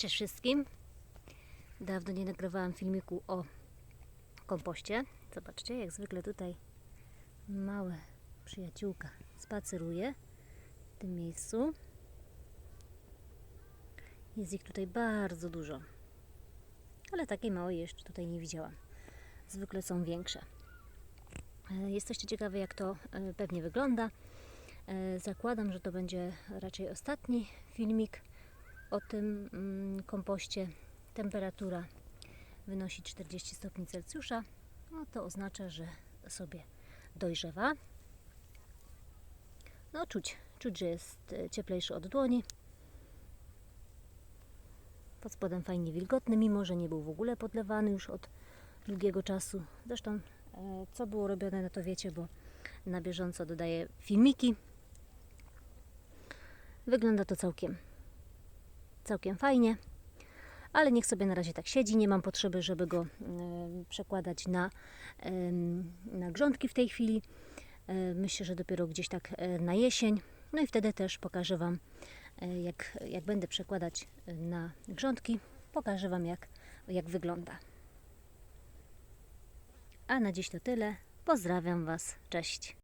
Cześć wszystkim. Dawno nie nagrywałam filmiku o kompoście. Zobaczcie, jak zwykle tutaj małe przyjaciółka spaceruje w tym miejscu. Jest ich tutaj bardzo dużo. Ale takiej małej jeszcze tutaj nie widziałam. Zwykle są większe. E, Jesteście ciekawi, jak to e, pewnie wygląda. E, Zakładam, że to będzie raczej ostatni filmik o tym mm, kompoście. Temperatura wynosi 40 stopni Celsjusza. No to oznacza, że sobie dojrzewa. No czuć, czuć, że jest e, cieplejszy od dłoni. Pod spodem fajnie wilgotny, mimo że nie był w ogóle podlewany już od długiego czasu. Zresztą e, co było robione, no to wiecie, bo na bieżąco dodaję filmiki. Wygląda to całkiem, całkiem fajnie, ale niech sobie na razie tak siedzi. Nie mam potrzeby, żeby go przekładać na, na grządki w tej chwili. E, Myślę, że dopiero gdzieś tak e, na jesień. No i wtedy też pokażę Wam, e, jak, jak będę przekładać na grządki, pokażę Wam, jak, jak wygląda. A na dziś to tyle. Pozdrawiam Was. Cześć.